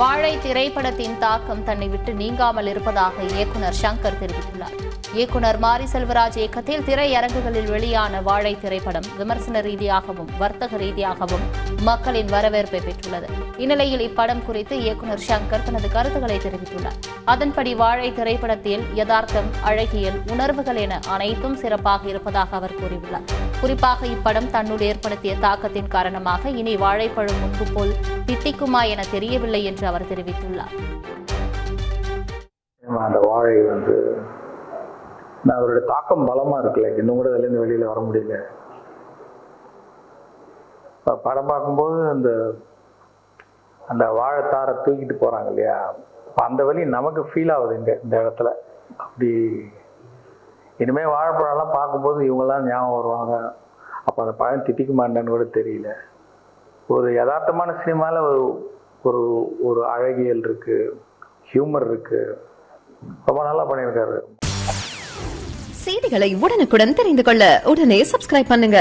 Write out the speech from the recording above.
வாழை திரைப்படத்தின் தாக்கம் தன்னை விட்டு நீங்காமல் இருப்பதாக இயக்குனர் சங்கர் தெரிவித்துள்ளார். இயக்குனர் மாரி செல்வராஜ் இயக்கத்தில் திரையரங்குகளில் வெளியான வாழை திரைப்படம் விமர்சன ரீதியாகவும் வர்த்தக ரீதியாகவும் மக்களின் வரவேற்பை பெற்றுள்ளது. இந்நிலையில் இப்படம் குறித்து இயக்குனர் சங்கர் தனது கருத்துக்களை தெரிவித்துள்ளார். அதன்படி வாழை திரைப்படத்தில் யதார்த்தம் அழகியல் உணர்வுகள் என அனைத்தும் சிறப்பாக இருப்பதாக அவர் கூறியுள்ளார். குறிப்பாக இப்படம் தன்னுள் ஏற்படுத்திய தாக்கத்தின் காரணமாக இனி வாழைப்பழம் முன்பு போல் தித்திக்குமா என தெரியவில்லை என்று அவர் தெரிவித்துள்ளார். அந்த வாழை வந்து நான் அதோட தாக்கம் பலமா இருக்குல்ல? இன்னும் கூட அதுலேருந்து வெளியில வர முடியல. படம் பார்க்கும்போது அந்த அந்த வாழைத்தாரை தூக்கிட்டு போறாங்க இல்லையா? அந்த வழி நமக்கு ஃபீல் ஆகுது இங்க இந்த இடத்துல. அப்படி இனிமேல் வாழைப்பழம்லாம் பார்க்கும்போது இவங்கெல்லாம் ஞாபகம் வருவாங்க. அப்போ அந்த பழம் திட்டிக்குமாண்டன்னு கூட தெரியல. ஒரு யதார்த்தமான சினிமாவில் ஒரு ஒரு ஒரு அழகியல் இருக்கு ஹியூமர் இருக்கு. ரொம்ப நல்லா பண்ணியிருக்காரு. செய்திகளை உடனுக்குடன் தெரிந்து கொள்ள உடனே சப்ஸ்கிரைப் பண்ணுங்க.